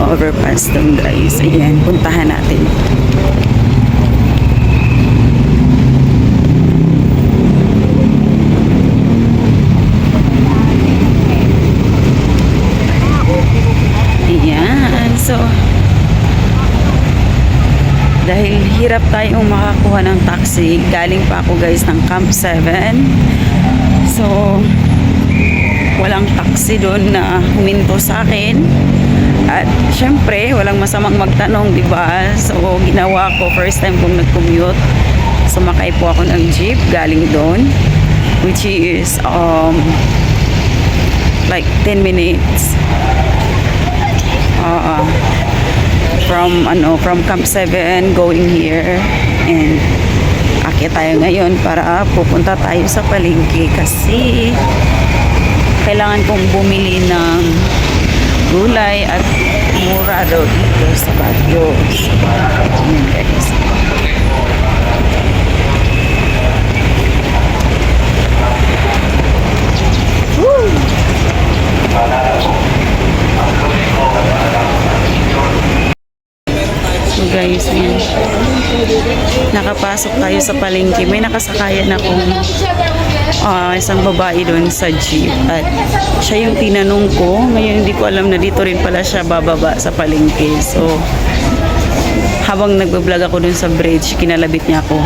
overpass doon guys. Ayan, puntahan natin. Ayan, so dahil hirap tayong makakuha ng taxi, galing pa ako guys ng Camp 7. So, walang taxi doon na huminto sa akin. At syempre, walang masamang magtanong, di ba? So, ginawa ko, first time kong nag-commute. Sumakay po ako ng jeep galing doon, which is um, like 10 minutes. Uh, from ano from Camp 7 going here and akit tayo ngayon para pupunta tayo sa palengke kasi kailangan kong bumili ng gulay at mura daw dito sa Baguio. Yun guys. So guys, yun. Nakapasok tayo sa palengke. May nakasakayan akong ah, isang babae doon sa jeep. At siya yung tinanong ko. Ngayon hindi ko alam na dito rin pala siya bababa sa palengke. So, habang nagbablog ako dun sa bridge, kinalabit niya ako.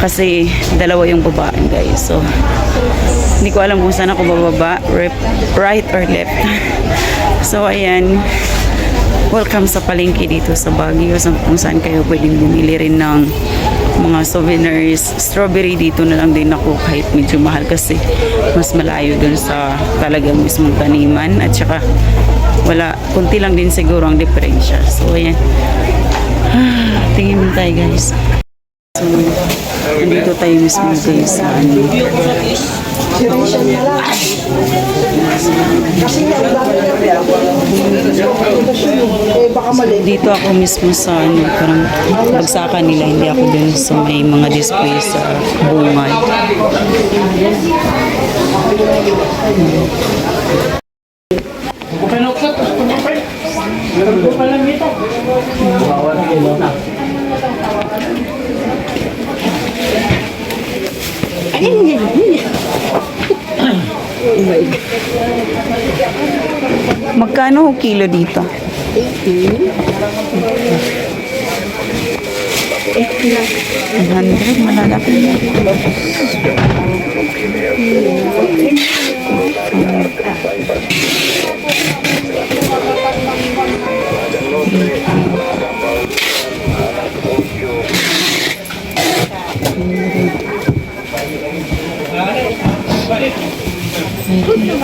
Kasi dalawa yung babaan guys. So, hindi ko alam kung saan ako bababa, right or left. So, ayan. Welcome sa palengke dito sa Baguio kung saan kayo pwedeng bumili rin ng mga souvenirs. Strawberry dito na lang din ako kahit medyo mahal kasi mas malayo dun sa talagang mismong taniman at saka wala, kunti lang din siguro ang diferensya. So ayan. Tingin mo tayo guys. So, nandito tayo mismo guys sa ano. So, dito ako mismo sa ano, parang bagsakan nila, hindi ako dun sa may mga display sa bungad. Magkano ho kilo dito? 100, malalaki na.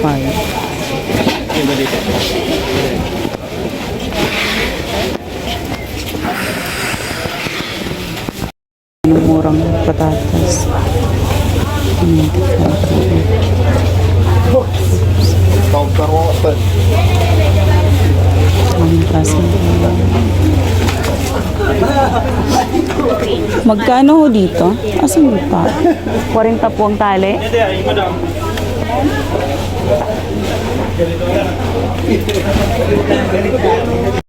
Five. Anong murang patatas? Hmm, Anong klase? Magkano ho dito? Asan yung pa? 40 po ang tali? Ganito na.